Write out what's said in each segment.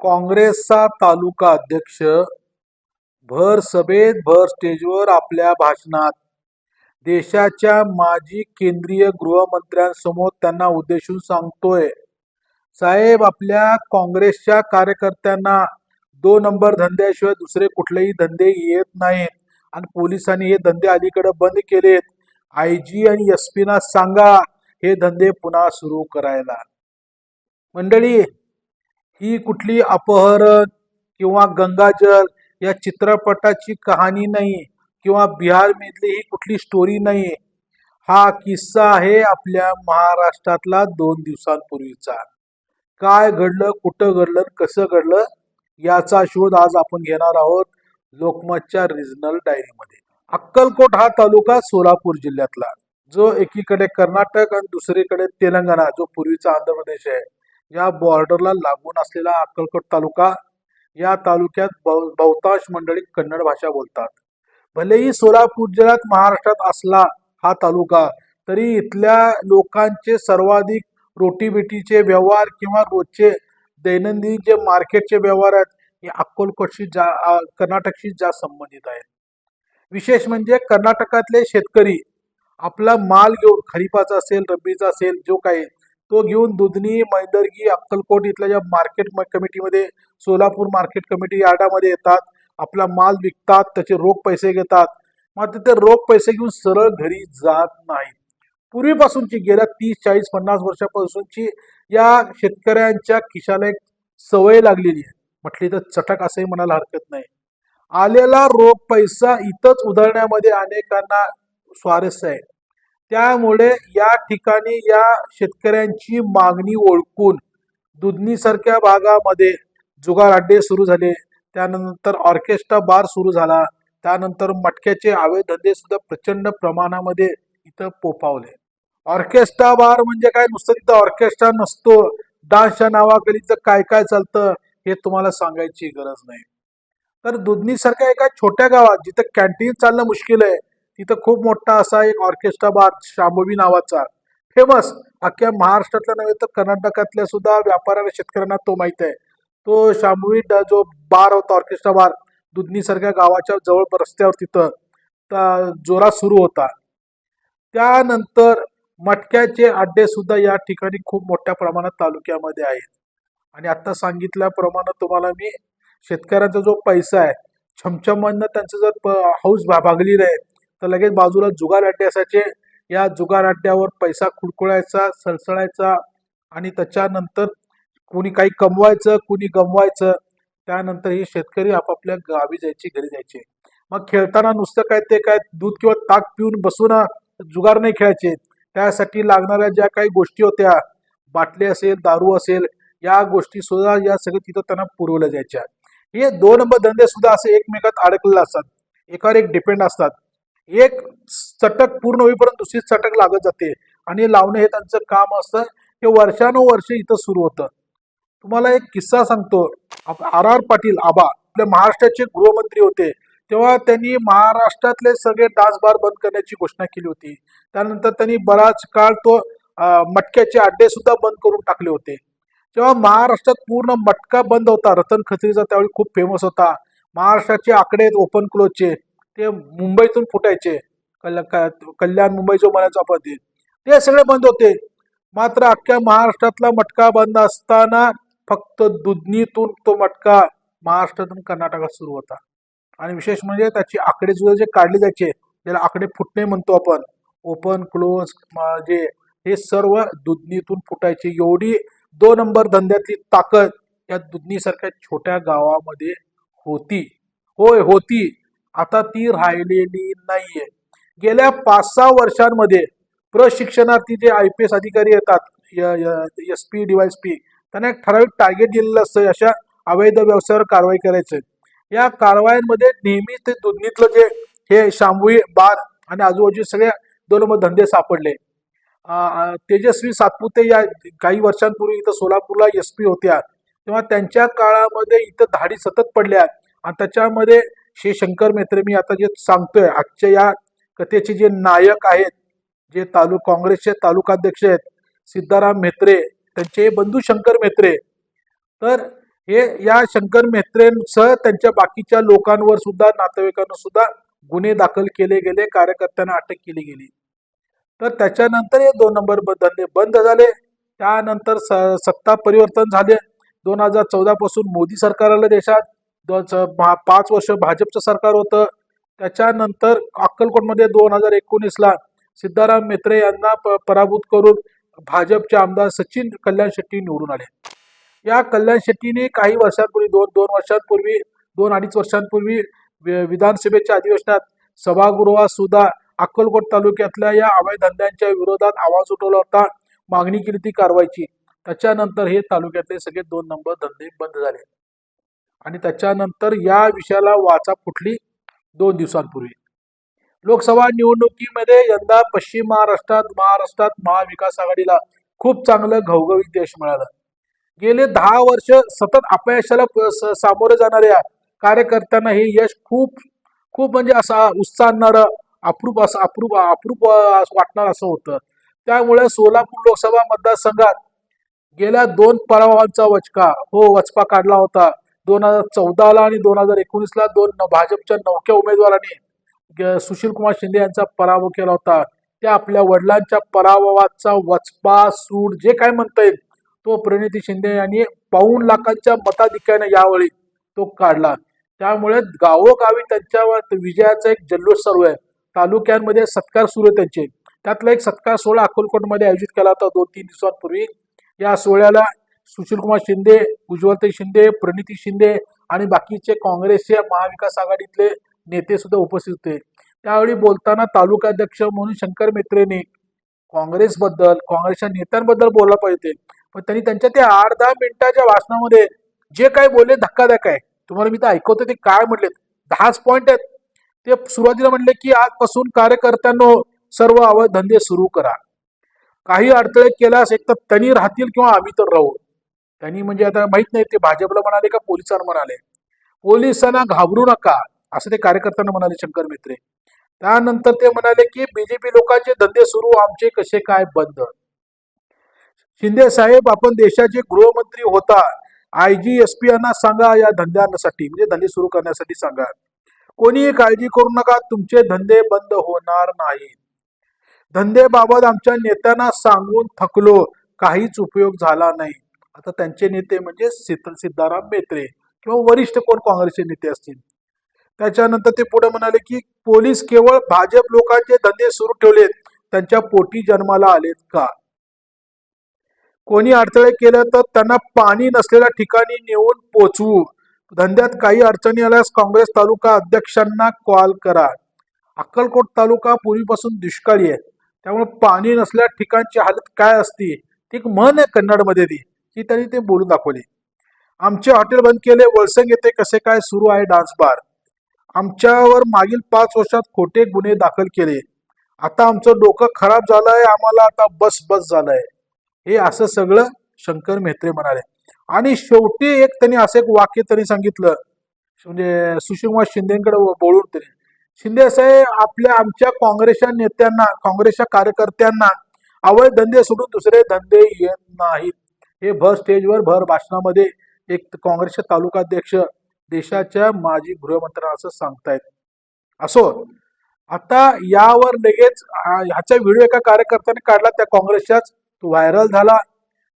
काँग्रेसचा तालुका अध्यक्ष भर सभेत भर स्टेजवर आपल्या भाषणात. देशाच्या माजी केंद्रीय गृहमंत्र्यांसमोर त्यांना उद्देशून सांगतोय साहेब आपल्या काँग्रेसच्या कार्यकर्त्यांना दोन नंबर धंद्याशिवाय दुसरे कुठलेही धंदे येत नाहीत आणि पोलिसांनी हे धंदे अलीकडे बंद केलेत. आय जी आणि एस पीना सांगा हे धंदे पुन्हा सुरू करायला. मंडळी ही कुठली अपहरण किंवा गंगाजल या चित्रपटाची कहाणी नाही किंवा बिहार मधली ही कुठली स्टोरी नाही. हा किस्सा आहे आपल्या महाराष्ट्रातला दोन दिवसांपूर्वीचा. काय घडलं कुठं घडलं कसं घडलं याचा शोध आज आपण घेणार आहोत लोकमतच्या रिजनल डायरीमध्ये अक्कलकोट हा तालुका सोलापूर जिल्ह्यातला. जो एकीकडे कर्नाटक आणि दुसरीकडे तेलंगणा जो पूर्वीचा आंध्र प्रदेश आहे. या बॉर्डरला लागून असलेला अक्कलकोट तालुका या तालुक्यात बहुतांश मंडळी कन्नड भाषा बोलतात. भलेही सोलापूर जिल्ह्यात महाराष्ट्रात असला हा तालुका तरी इथल्या लोकांचे सर्वाधिक रोटीबिटीचे व्यवहार किंवा रोजचे दैनंदिन जे मार्केटचे व्यवहार आहेत हे अक्कलकोटशी जा कर्नाटकशी जास्त संबंधित आहेत. विशेष म्हणजे कर्नाटकातले शेतकरी आपला माल घेऊन खरीपाचा असेल रब्बीचा असेल जो काही तो घेऊन दुधनी मैदर्गी अक्कलकोट इथल्या ज्या मार्केट कमिटीमध्ये सोलापूर मार्केट कमिटी यार्डामध्ये येतात. आपला माल विकतात त्याचे रोख पैसे घेतात. मात्र ते रोख पैसे घेऊन सरळ घरी जात नाहीत. पूर्वीपासूनची गेल्या तीस चाळीस पन्नास वर्षापासूनची या शेतकऱ्यांच्या खिशाला एक सवय लागलेली आहे. म्हटली तर चटक असंही म्हणायला हरकत नाही. आलेला रोख पैसा इथंच उधळण्यामध्ये अनेकांना स्वारस्य आहे. त्यामुळे या ठिकाणी या शेतकऱ्यांची मागणी ओळखून दुधनीसारख्या भागामध्ये जुगार अड्डे सुरू झाले. त्यानंतर ऑर्केस्ट्रा बार सुरू झाला. त्यानंतर मटक्याचे अवैध धंदे सुद्धा प्रचंड प्रमाणामध्ये इथं पोफावले. ऑर्केस्ट्रा बार म्हणजे काय? नुसतं तिथं ऑर्केस्ट्रा नसतो. डान्सच्या नावाखालीचं काय काय चालतं हे तुम्हाला सांगायची गरज नाही. तर दुधनीसारख्या एका छोट्या गावात जिथं कॅन्टीन चालणं मुश्किल आहे तिथं खूप मोठा असा एक ऑर्केस्ट्रा बार शांभवी नावाचा. फेमस. अख्ख्या महाराष्ट्रातल्या नव्हे तर कर्नाटकातल्या सुद्धा व्यापाऱ्याला शेतकऱ्यांना तो माहीत आहे. तो शांभवी ड- जो बार होता ऑर्केस्ट्रा बार दुधनीसारख्या गावाच्या जवळ रस्त्यावर तिथं त- जोरात सुरू होता. त्यानंतर मटक्याचे अड्डे सुद्धा या ठिकाणी खूप मोठ्या प्रमाणात तालुक्यामध्ये आहेत. आणि आता सांगितल्याप्रमाणे तुम्हाला मी शेतकऱ्यांचा जो पैसा आहे छमछममधनं त्यांचं जर प- हौस भा- भागली नाही तर लगेच बाजूला जुगार अड्डे असायचे. या जुगार अड्ड्यावर पैसा खुडखुळायचा सळसळायचा आणि त्याच्यानंतर कुणी काही कमवायचं कुणी गमवायचं त्यानंतर हे शेतकरी आपापल्या गावी जायचे घरी जायचे. मग खेळताना नुसतं काय ते काय दूध किंवा ताक पिऊन बसून जुगार नाही खेळायचे. त्यासाठी लागणाऱ्या ज्या काही गोष्टी होत्या बाटली असेल दारू असेल या गोष्टी सुद्धा या सगळं तिथं त्यांना पुरवल्या जायच्या. हे दोन नंबर धंदे सुद्धा असे एकमेकात अडकलेले असतात. एकावर एक डिपेंड असतात. एक चटक पूर्ण होईपर्यंत दुसरी चटक लागत जाते. आणि लावणं हे त्यांचं काम असतं. हे वर्षानुवर्ष इथं सुरू होतं. तुम्हाला एक किस्सा सांगतो. आर आर पाटील आबा आपल्या महाराष्ट्राचे गृहमंत्री होते. तेव्हा त्यांनी महाराष्ट्रातले सगळे डान्स बार बंद करण्याची घोषणा केली होती. त्यानंतर त्यांनी बराच काळ तो मटक्याचे अड्डे सुद्धा बंद करून टाकले होते. तेव्हा महाराष्ट्रात पूर्ण मटका बंद होता. रतन खत्रीचा त्यावेळी खूप फेमस होता. महाराष्ट्राचे आकडे ओपन क्लोजचे ते मुंबईतून फुटायचे. कल्या कल्याण मुंबई जो म्हणायचो आपण ते. ते सगळे बंद होते. मात्र अख्ख्या महाराष्ट्रातला मटका बंद असताना फक्त दुधनीतून तो मटका महाराष्ट्रातून कर्नाटकात सुरू होता. आणि विशेष म्हणजे त्याची आकडे सुद्धा जे काढले जायचे ज्याला आकडे फुटणे म्हणतो आपण ओपन क्लोज जे हे सर्व दुधनीतून फुटायचे. एवढी दोन नंबर धंद्यातली ताकद या दुधनीसारख्या छोट्या गावामध्ये होती. होय होती. आता ती राहिलेली नाहीये. गेल्या पाच सहा वर्षांमध्ये प्रशिक्षणार्थी जे आय पी एस अधिकारी येतात एस पी डीवायस पी त्यांना एक ठराविक टार्गेट दिलेलं असतं अशा अवैध व्यवसायावर कारवाई करायचं. या कारवायांमध्ये नेहमी ते दुधनीतलं जे हे शांभवी बार आणि आजूबाजू सगळे दोन धंदे सापडले. तेजस्वी सातपुते या काही वर्षांपूर्वी इथं सोलापूरला एस पी होत्या. तेव्हा त्यांच्या काळामध्ये इथं धाडी सतत पडल्या. आणि त्याच्यामध्ये श्री शंकर मेत्रे मी आता जे सांगतोय आजच्या या कथेचे जे नायक आहेत जे तालु काँग्रेसचे तालुकाध्यक्ष आहेत सिद्धाराम मेत्रे त्यांचे बंधू शंकर मेत्रे. तर हे या शंकर मेत्रेसह त्यांच्या बाकीच्या लोकांवर सुद्धा नातेवाईकांना सुद्धा गुन्हे दाखल केले गेले कार्यकर्त्यांना अटक केली गेली. तर त्याच्यानंतर हे दोन नंबर धंदे बंद झाले. त्यानंतर स- सत्ता परिवर्तन झाले. दोन हजार चौदा पासून मोदी सरकार आलं देशात. पाच वर्ष भाजपचं सरकार होतं. त्याच्यानंतर अक्कलकोटमध्ये दोन हजार एकोणीसला सिद्धाराम मेत्रे यांना प- पराभूत करून भाजपचे आमदार सचिन कल्याण शेट्टी निवडून आले. या कल्याण शेट्टीने काही वर्षांपूर्वी दोन दोन वर्षांपूर्वी दोन अडीच वर्षांपूर्वी विधानसभेच्या अधिवेशनात सभागृहात सुद्धा अक्कलकोट तालुक्यातल्या या अवैध धंद्यांच्या विरोधात आवाज उठवला होता. मागणी केली ती कारवाईची. त्याच्यानंतर हे तालुक्यातले सगळे दोन नंबर धंदे बंद झाले. आणि त्याच्यानंतर या विषयाला वाचा फुटली दोन दिवसांपूर्वी. लोकसभा निवडणुकीमध्ये यंदा पश्चिम महाराष्ट्रात महाराष्ट्रात महाविकास आघाडीला खूप चांगलं घवघवीत यश मिळालं. गेले दहा वर्ष सतत अपयशाला सामोरे जाणाऱ्या कार्यकर्त्यांना हे यश खूप खूप म्हणजे असा उत्साह आणणारं अप्रूप असं अप्रूप अप्रूप असं वाटणार असं होतं. त्यामुळे सोलापूर लोकसभा मतदारसंघात गेल्या दोन पराभवांचा वचका हो वचपा काढला होता. दोन हजार चौदाला आणि दोन हजार एकोणीसला दोन भाजपच्या नवख्या उमेदवारांनी ग- सुशील कुमार शिंदे यांचा पराभव केला होता. त्या आपल्या वडिलांच्या पराभवाचा वचपा सूड जे काय म्हणता येईल तो प्रणिती शिंदे यांनी पाऊण लाखांच्या मताधिक्याने यावेळी तो काढला. त्यामुळे गावोगावी त्यांच्यावर विजयाचा एक जल्लोष सुरू आहे. तालुक्यांमध्ये सत्कार सुरू आहे त्यांचे. त्यातला एक सत्कार सोहळा अकोलकोटमध्ये आयोजित केला होता दोन तीन दिवसांपूर्वी. या सोहळ्याला सुशीलकुमार शिंदे उज्ज्वलताई शिंदे प्रणिती शिंदे आणि बाकीचे काँग्रेसचे महाविकास आघाडीतले नेते सुद्धा उपस्थित होते. त्यावेळी बोलताना तालुकाध्यक्ष म्हणून शंकर मेत्रेने काँग्रेसबद्दल काँग्रेसच्या नेत्यांबद्दल बोलला पाहिजे पण त्यांनी त्यांच्या त्या आठ दहा मिनिटाच्या भाषणामध्ये जे काय बोलले धक्कादायक आहे. तुम्हाला मी तर ऐकवतो ते काय म्हणले दहाच पॉईंट आहेत. ते सुरुवातीला म्हटले की आजपासून कार्यकर्त्यांनो सर्व अवैध धंदे सुरू करा. काही अडथळे केल्यास एक तर त्यांनी राहतील किंवा आम्ही तर राहू. त्यांनी म्हणजे आता माहीत नाही ते भाजपला म्हणाले का पोलिसांना म्हणाले? पोलिसांना घाबरू नका असं ते कार्यकर्त्यांना म्हणाले शंकर मित्रे. त्यानंतर ते म्हणाले की बीजेपी लोकांचे धंदे सुरू आमचे कसे काय बंद? शिंदे साहेब आपण देशाचे गृहमंत्री होता. आय जी एस पी यांना सांगा या धंद्यांसाठी म्हणजे धंदे सुरू करण्यासाठी सांगा. कोणीही काळजी करू नका तुमचे धंदे बंद होणार नाहीत धंदेबाबत आमच्या नेत्यांना सांगून थकलो काहीच उपयोग झाला नाही. आता त्यांचे नेते म्हणजे सिद्ध सिद्धाराम मेत्रे किंवा वरिष्ठ कोण काँग्रेसचे नेते असतील? त्याच्यानंतर ते पुढे म्हणाले की पोलीस केवळ भाजप लोकांचे धंदे सुरू ठेवलेत. त्यांच्या पोटी जन्माला आलेत का? कोणी अडथळे केलं तर त्यांना पाणी नसलेल्या ठिकाणी नेऊन पोचवू. धंद्यात काही अडचणी आल्यास काँग्रेस तालुका अध्यक्षांना कॉल करा. अक्कलकोट तालुका पूर्वीपासून दुष्काळी आहे. त्यामुळे पाणी नसल्या ठिकाणची हालत काय असती? ती एक म्हण आहे कन्नडमध्ये ती. ही त्यांनी ते बोलून दाखवली. आमचे हॉटेल बंद केले वळसंग येथे कसे काय सुरू आहे डान्स बार. आमच्यावर मागील पाच वर्षात खोटे गुन्हे दाखल केले. आता आमचं डोकं खराब झालंय आम्हाला आता बस बस झालंय. हे असं सगळं शंकर मेहत्रे म्हणाले. आणि शेवटी एक त्यांनी असं एक वाक्य त्यांनी सांगितलं. म्हणजे सुशीलकुमार शिंदेकडे बोलून त्यांनी. शिंदे साहेब आपल्या आमच्या काँग्रेसच्या नेत्यांना काँग्रेसच्या कार्यकर्त्यांना अवैध धंदे सोडून दुसरे धंदे येत नाहीत. हे भर स्टेजवर भर भाषणामध्ये एक काँग्रेसचे तालुकाध्यक्ष देशाच्या माजी गृहमंत्र्यांना असं सांगतायत. असो आता यावर लगेच ह्याचा व्हिडिओ एका कार्यकर्त्याने काढला त्या काँग्रेसच्याच तो व्हायरल झाला.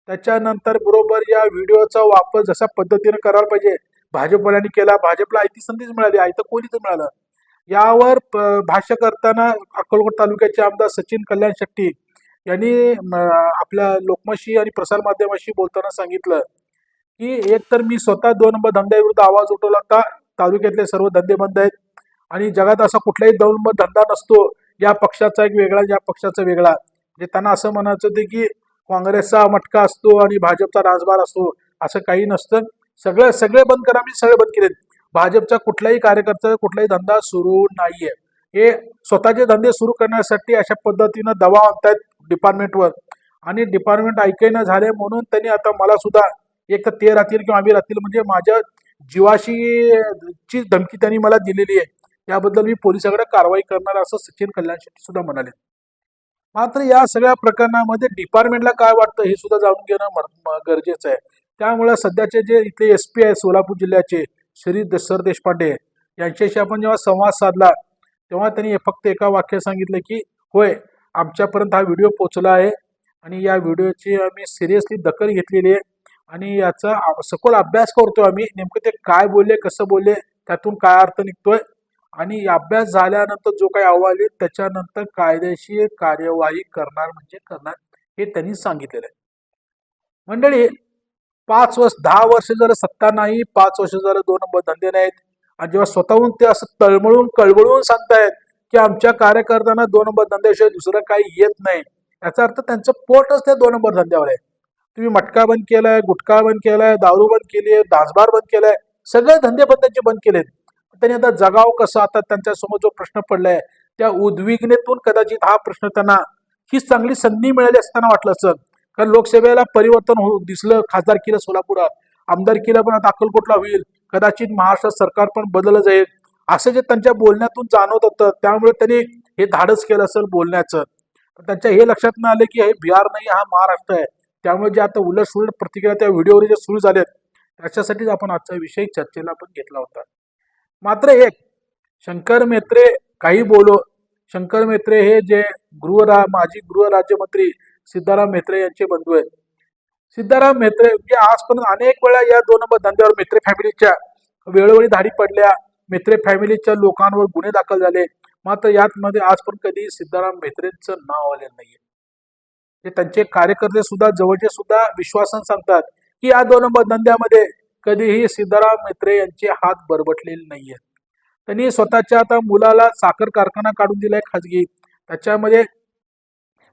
त्याच्यानंतर बरोबर या व्हिडिओचा वापर जशा पद्धतीने करायला पाहिजे भाजपवाल्यांनी केला भाजपला आयती संधीच मिळाली आयतं कोणीच मिळालं? यावर प- भाष्य करताना अक्कलकोट तालुक्याचे आमदार सचिन कल्याण शेट्टी यांनी म, आपल्या लोकमशी आणि प्रसारमाध्यमाशी बोलताना सांगितलं की एक तर मी स्वतः दोन नंबर धंद्याविरुद्ध आवाज उठवला. होता तालुक्यातले सर्व धंदे बंद आहेत आणि जगात असा कुठलाही दोन नंबर धंदा नसतो या पक्षाचा एक वेगळा या पक्षाचा वेगळा. म्हणजे त्यांना असं म्हणायचं होतं की काँग्रेसचा मटका असतो आणि भाजपचा राजभार असतो असं काही नसतं. सगळं सगळे बंद करा मी सगळे बंद केले भाजपचा कुठलाही कार्यकर्ता कुठलाही धंदा सुरू नाहीये. हे स्वतःचे धंदे सुरू करण्यासाठी अशा पद्धतीनं दबाव आणतायत डिपार्टमेंटवर आणि डिपार्टमेंट ऐकायनं झाले म्हणून त्यांनी आता मला सुद्धा एक तर ते राहतील किंवा आम्ही राहतील म्हणजे माझ्या जीवाशी ची धमकी त्यांनी मला दिलेली आहे. याबद्दल मी पोलिसाकडे कारवाई करणार असं सचिन कल्याण शेट्टी सुद्धा म्हणाले. मात्र या सगळ्या प्रकरणामध्ये डिपार्टमेंटला काय वाटतं हे सुद्धा जाणून घेणं म- गरजेचं आहे. त्यामुळे सध्याचे जे इथले एस पी आहे सोलापूर जिल्ह्याचे श्री सर देशपांडे यांच्याशी आपण जेव्हा संवाद साधला तेव्हा त्यांनी फक्त एका वाक्य सांगितलं की होय आमच्यापर्यंत हा व्हिडिओ पोचला आहे आणि या व्हिडिओची आम्ही सिरियसली दखल घेतलेली आहे आणि याचा सखोल अभ्यास करतो आम्ही. नेमकं ते काय बोलले कसं बोलले त्यातून काय अर्थ निघतोय? आणि अभ्यास झाल्यानंतर जो काही अहवाल येईल त्याच्यानंतर कायदेशीर कार्यवाही करणार म्हणजे करणार हे त्यांनी सांगितलेलं आहे. मंडळी पाच वर्ष दहा वर्ष झालं सत्ता नाही पाच वर्ष झालं दोन नंबर धंदे नाहीत आणि जेव्हा स्वतःहून ते असं तळमळून कळवळून सांगतायत की आमच्या कार्यकर्त्यांना दोन नंबर धंद्याशिवाय दुसरं काही येत नाही याचा अर्थ त्यांचं पोटच त्या दोन नंबर धंद्यावर आहे. तुम्ही मटका बंद केलाय गुटखा बंद केलाय दारू बंद केली आहे दासबार बंद केलाय सगळे धंदे पण त्यांचे बंद केलेत. त्यांनी आता जगाव कसं आता त्यांच्यासमोर जो प्रश्न पडलाय त्या उद्विग्नेतून कदाचित हा प्रश्न त्यांना ही चांगली संधी मिळाली असताना वाटलं असं कारण लोकसेवेला परिवर्तन हो दिसलं खासदारकीला सोलापुरात. आमदारकीला पण आता अक्कलकोटला होईल. कदाचित महाराष्ट्र सरकार पण बदललं जाईल. असं जे त्यांच्या बोलण्यातून जाणवत होतं त्यामुळे त्यांनी हे धाडस केलं असेल बोलण्याचं. पण त्यांच्या हे लक्षात नाही आलं की हे बिहार नाही हा महाराष्ट्र आहे. त्यामुळे जे आता उलट सुलट प्रतिक्रिया त्या व्हिडिओवर जे सुरू झालेत त्याच्यासाठीच आपण आजचा विषय चर्चेला पण घेतला होता. मात्र एक शंकर मेत्रे काही बोलो. शंकर मेत्रे हे जे गृहरा माजी गृह राज्यमंत्री सिद्धाराम मेत्रे यांचे बंधू आहेत. सिद्धाराम मेत्रे म्हणजे आजपर्यंत अनेक वेळा या दोन नंबर धंद्यावर मेत्रे फॅमिलीच्या वेळोवेळी धाडी पडल्या. मेत्रे फॅमिलीच्या लोकांवर गुन्हे दाखल झाले. मात्र यात मध्ये आजपर्यंत कधी सिद्धाराम मेत्रेंचं नाव आलेलं नाहीये. ते त्यांचे कार्यकर्ते सुद्धा जवळचे सुद्धा विश्वासन सांगतात की या दोन नंबर धंद्यामध्ये कधीही सिद्धाराम मेत्रे यांचे हात बरबटलेले नाहीयेत. त्यांनी स्वतःच्या आता मुलाला साखर कारखाना काढून दिलाय खाजगी. त्याच्यामध्ये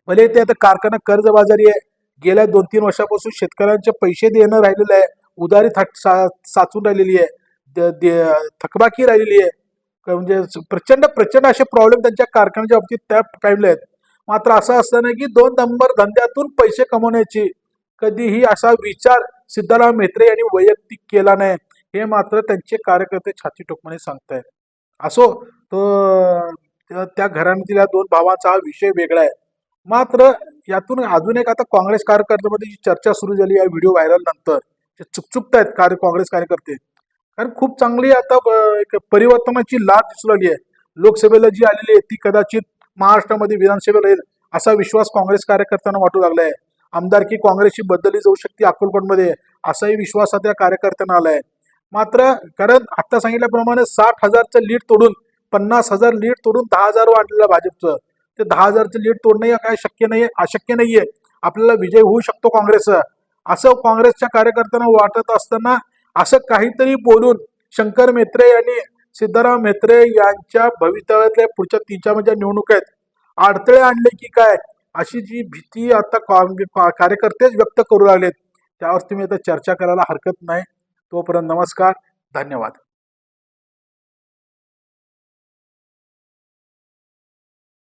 भले ते आता कारखाना कर्जबाजारी आहे गेल्या दोन तीन वर्षापासून शेतकऱ्यांचे पैसे देणं राहिलेलं आहे. उदारी थाट सा साचून राहिलेली आहे. द- दे- थकबाकी राहिलेली आहे. म्हणजे प्रचंड प्रचंड असे प्रॉब्लेम त्यांच्या कारखान्याच्या बाबतीत त्या टाईमला आहेत. मात्र असं असताना की दोन नंबर धंद्यातून पैसे कमवण्याची कधीही असा विचार सिद्धाराम म्हेत्रे यांनी वैयक्तिक केला नाही. हे मात्र त्यांचे कार्यकर्ते छाती टोकमाने सांगतायत. असो तो त्या- त्या घराण्यातील या दोन भावांचा हा विषय वेगळा आहे. मात्र यातून अजून एक आता काँग्रेस कार्यकर्त्यामध्ये जी चर्चा सुरू झाली या व्हिडिओ व्हायरल नंतर जे आहेत कार्य काँग्रेस कार्यकर्ते. कारण खूप चांगली आता एक परिवर्तनाची लाट दिसू लागली आहे. लोकसभेला जी आलेली आहे ती कदाचित महाराष्ट्रामध्ये विधानसभेला येईल असा विश्वास काँग्रेस कार्यकर्त्यांना वाटू लागला आहे आमदारकी काँग्रेसची बदलली जाऊ शकते अक्कलकोटमध्ये असाही विश्वास आता या कार्यकर्त्यांना आहे मात्र कारण आता सांगितल्याप्रमाणे साठ हजारचं लीड तोडून पन्नास हजार लीड तोडून दहा हजार वाढलेलं भाजपचं. ते दहा हजारचं लीड तोडणं काय शक्य नाही अशक्य नाहीये. आपल्याला विजय होऊ शकतो काँग्रेसचा. असं काँग्रेसच्या कार्यकर्त्यांना वाटत असताना असं काहीतरी बोलून शंकर मेत्रे यांनी सिद्धाराम मेत्रे यांच्या भवितव्यातल्या पुढच्या तीन चार म्हणजे निवडणूक आहेत. अडथळे आणले की काय? अशी जी भीती आता का- कार्यकर्तेच व्यक्त करू लागलेत. त्यावर तुम्ही आता चर्चा करायला हरकत नाही. तोपर्यंत नमस्कार. धन्यवाद.